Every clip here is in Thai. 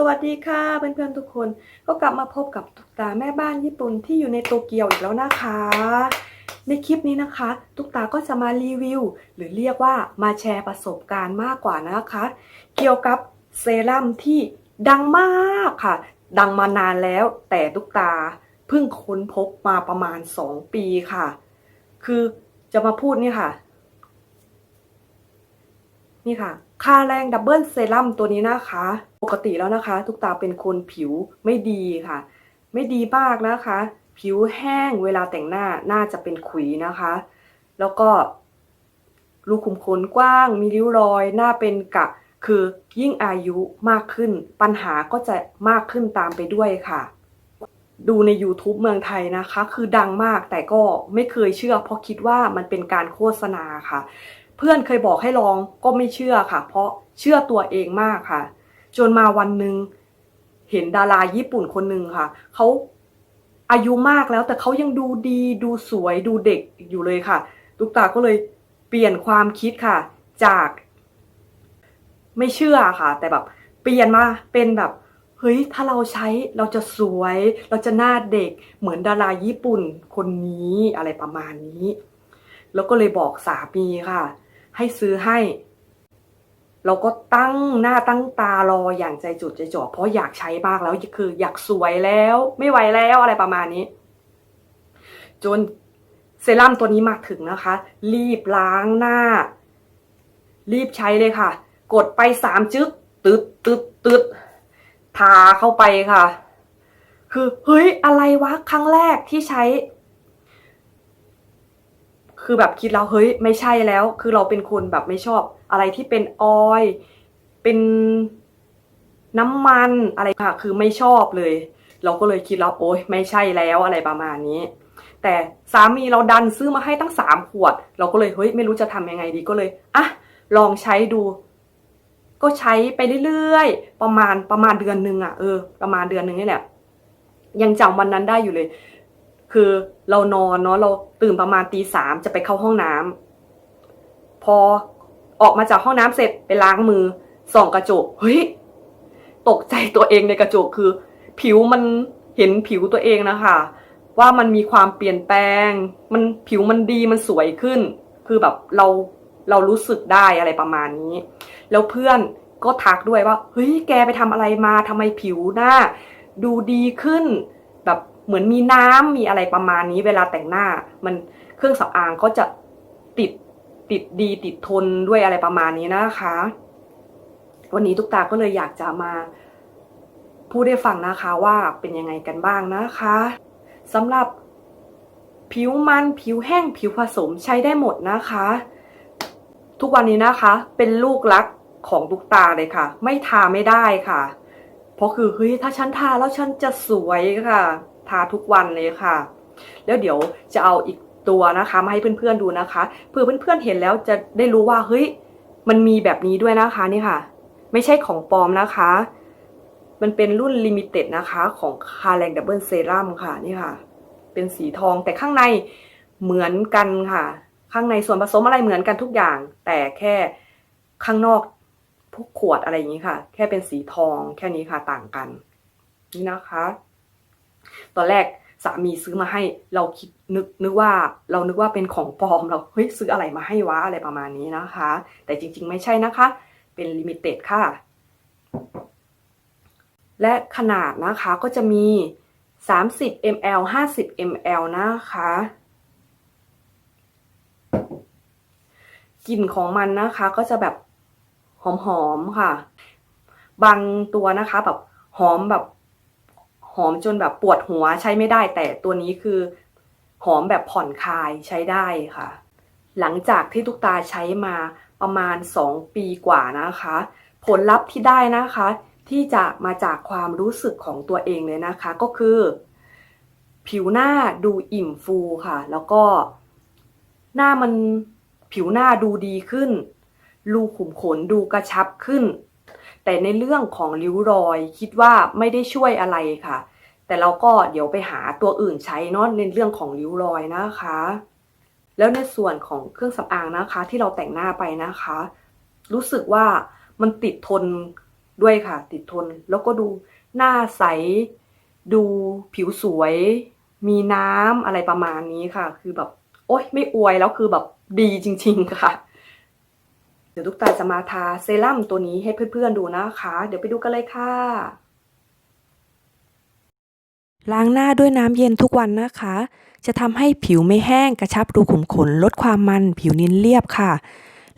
สวัสดีค่ะเพื่อนๆทุกคนก็กลับมาพบกับตุ๊กตาแม่บ้านญี่ปุ่นที่อยู่ในโตเกียวอีกแล้วนะคะ ในคลิปนี้นะคะ ตุ๊กตาก็จะมารีวิว หรือเรียกว่ามาแชร์ประสบการณ์มากกว่านะคะ เกี่ยวกับเซรั่มที่ดังมากค่ะ ดังมานานแล้ว แต่ตุ๊กตาเพิ่งค้นพบมาประมาณ 2 ปีค่ะ คือจะมาพูดนี่ค่ะ นี่ค่ะ ค่าแรงดับเบิลเซรั่มตัวนี้นะคะ ปกติแล้วนะคะ ทุกตาเป็นคนผิวไม่ดีค่ะ ไม่ดีมากนะคะ ผิวแห้งเวลาแต่งหน้าน่าจะเป็นขุยนะคะ แล้วก็รูขุมขนกว้าง มีริ้วรอย หน้าเป็นกะ คือยิ่งอายุมากขึ้น ปัญหาก็จะมากขึ้นตามไปด้วยค่ะ ดูใน YouTube เมืองไทยนะคะ คือดังมากแต่ก็ไม่เคยเชื่อ เพราะคิดว่ามันเป็นการโฆษณาค่ะ เพื่อนเคยบอกให้ลองก็ไม่เชื่อค่ะ เพราะเชื่อตัวเองมากค่ะ จนมาวันหนึ่งเห็นดาราญี่ปุ่นคนหนึ่งค่ะเขาอายุมากแล้วแต่เขายังดูดีดูสวยดูเด็กอยู่เลยค่ะตุกตาก็เลยเปลี่ยนความคิดค่ะ จาก ไม่เชื่อค่ะ แต่แบบ เปลี่ยนมาเป็นแบบเฮ้ยถ้าเราใช้เราจะสวย เราจะหน้าเด็กเหมือนดาราญี่ปุ่นคนนี้อะไรประมาณนี้ แล้วก็เลยบอกสามีค่ะ ให้ซื้อให้ เราก็ตั้งหน้าตั้งตารออย่างใจจุดใจจ่อเพราะอยากใช้มากแล้วคืออยากสวยแล้ว ไม่ไหวแล้วอะไรประมาณนี้ จนเซรั่มตัวนี้มาถึงนะคะ รีบล้างหน้า รีบใช้เลยค่ะ กดไปสามจึ๊กตึดตึดตึดทาเข้าไปค่ะ คือเฮ้ยอะไรวะครั้งแรกที่ใช้ คือแบบคิดแล้วเฮ้ยไม่ใช่แล้ว คือเราเป็นคนแบบไม่ชอบอะไรที่เป็นออยเป็นน้ำมันอะไรค่ะ คือไม่ชอบเลย เราก็เลยคิดแล้วโอ๊ยไม่ใช่แล้วอะไรประมาณนี้ แต่สามีเราดันซื้อมาให้ตั้งสามขวด เราก็เลยเฮ้ยไม่รู้จะทำยังไงดีก็เลยอะลองใช้ดู ก็ใช้ไปเรื่อยๆประมาณประมาณเดือนหนึ่งอะเออประมาณเดือนหนึ่งนี่แหละยังจำวันนั้นได้อยู่เลย คือเรานอนเนาะเราตื่นประมาณตีสามจะไปเข้าห้องน้ำพอออกมาจากห้องน้ำเสร็จไปล้างมือส่องกระจกเฮ้ยตกใจตัวเองในกระจกคือ ผิวมันเห็นผิวตัวเองนะคะว่ามันมีความเปลี่ยนแปลง มันผิวมันดีมันสวยขึ้น คือแบบเราเรารู้สึกได้อะไรประมาณนี้ แล้วเพื่อนก็ทักด้วยว่าเฮ้ยแกไปทำอะไรมาทำไมผิวหน้า ดูดีขึ้นแบบ เหมือนมีน้ำมีอะไรประมาณนี้เวลาแต่งหน้า มันเครื่องสำอางก็จะติดติดดีติดทนด้วยอะไรประมาณนี้นะคะ วันนี้ทุกตาก็เลยอยากจะมาพูดให้ฟังนะคะว่าเป็นยังไงกันบ้างนะคะสำหรับผิวมันผิวแห้งผิวผสมใช้ได้หมดนะคะ ทุกวันนี้นะคะ เป็นลูกรักของตุกตาเลยค่ะ ไม่ทาไม่ได้ค่ะ เพราะคือเฮ้ยถ้าฉันทาแล้วฉันจะสวยค่ะ ทาทุกวันเลยค่ะ แล้วเดี๋ยวจะเอาอีกตัวนะคะมาให้เพื่อนๆดูนะคะเพื่อเพื่อนๆเห็นแล้วจะได้รู้ว่าเฮ้ยมันมีแบบนี้ด้วยนะคะนี่ค่ะ ไม่ใช่ของปลอมนะคะ มันเป็นรุ่นลิมิเต็ดนะคะของคาแรงดับเบิลเซรั่มค่ะนี่ค่ะ เป็นสีทองแต่ข้างในเหมือนกันค่ะ ข้างในส่วนผสมอะไรเหมือนกันทุกอย่าง แต่แค่ข้างนอกพวกขวดอะไรอย่างนี้ค่ะ แค่เป็นสีทองแค่นี้ค่ะต่างกัน นี่นะคะ ตอนแรกสามีซื้อมาให้เราคิดนึกนึกว่าเรานึกว่าเป็นของปลอมเราเฮ้ยซื้ออะไรมาให้วะอะไรประมาณนี้นะคะ แต่จริง ๆ ไม่ใช่นะคะ เป็นลิมิเต็ดค่ะ และขนาดนะคะก็จะมี 30 ml 50 ml นะคะกลิ่นของมันนะคะก็จะแบบหอมๆค่ะ บางตัวนะคะแบบหอมแบบ อมจนแบบปวดหัวใช้ไม่ได้ แต่ตัวนี้คือหอมแบบผ่อนคลายใช้ได้ค่ะ หลังจากที่ทุกตาใช้มาประมาณ 2 ปีกว่านะคะ ผลลัพธ์ที่ได้นะคะ ที่จะมาจากความรู้สึกของตัวเองเลยนะคะ ก็คือ ผิวหน้าดูอิ่มฟูค่ะ แล้วก็หน้ามันผิวหน้าดูดีขึ้น รูขุมขนดูกระชับขึ้น แต่ในเรื่องของริ้วรอยคิดว่าไม่ได้ช่วยอะไรค่ะ แต่เราก็เดี๋ยวไปหาตัวอื่นใช้เนาะในเรื่องของริ้วรอยนะคะ แล้วในส่วนของเครื่องสำอางนะคะ ที่เราแต่งหน้าไปนะคะ รู้สึกว่ามันติดทนด้วยค่ะ ติดทนแล้วก็ดูหน้าใส ดูผิวสวย มีน้ำอะไรประมาณนี้ค่ะ คือแบบ โอ๊ยไม่อวยแล้วคือแบบดีจริง ๆ ค่ะ ดี๋ยวทุกตาจะมาทาเซรั่มตัวนี้ให้เพื่อนๆดูนะคะ เดี๋ยวไปดูกันเลยค่ะล้างหน้าด้วยน้ำเย็นทุกวันนะคะ จะทำให้ผิวไม่แห้งกระชับรูขุมขน ลดความมันผิวเนียนเรียบค่ะ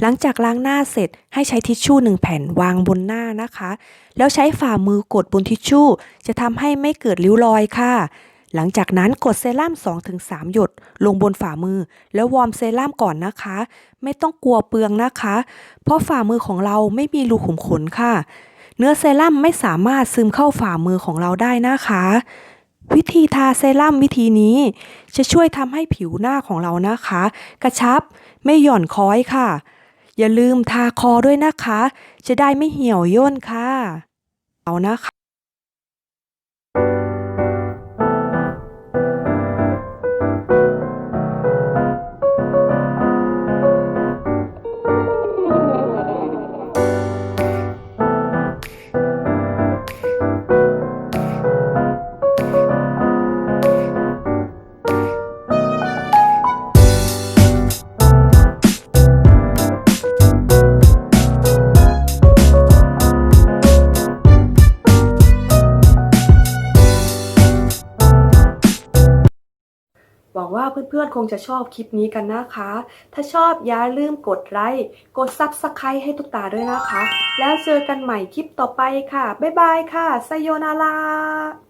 หลังจากล้างหน้าเสร็จให้ใช้ทิชชู่หนึ่งแผ่นวางบนหน้านะคะ แล้วใช้ฝ่ามือกดบนทิชชู่ จะทำให้ไม่เกิดริ้วรอยค่ะ หลังจากนั้นกดเซรั่ม2-3 หยดลงบนฝ่ามือ แล้ววอร์มเซรั่มก่อนนะคะ ไม่ต้องกลัวเปลืองนะคะ เพราะฝ่ามือของเราไม่มีรูขุมขนค่ะ เนื้อเซรั่มไม่สามารถซึมเข้าฝ่ามือของเราได้นะคะวิธีทาเซรั่มวิธีนี้ จะช่วยทำให้ผิวหน้าของเรานะคะ กระชับไม่หย่อนค้อยค่ะ อย่าลืมทาคอด้วยนะคะ จะได้ไม่เหี่ยวย่นค่ะ เอานะคะ เพื่อนๆคงจะชอบคลิปนี้กันนะคะ ถ้าชอบอย่าลืมกดไลค์กดซับสไครต์ให้ทุกตาด้วยนะคะ แล้วเจอกันใหม่คลิปต่อไปค่ะ บ๊ายบายค่ะไซโยนารา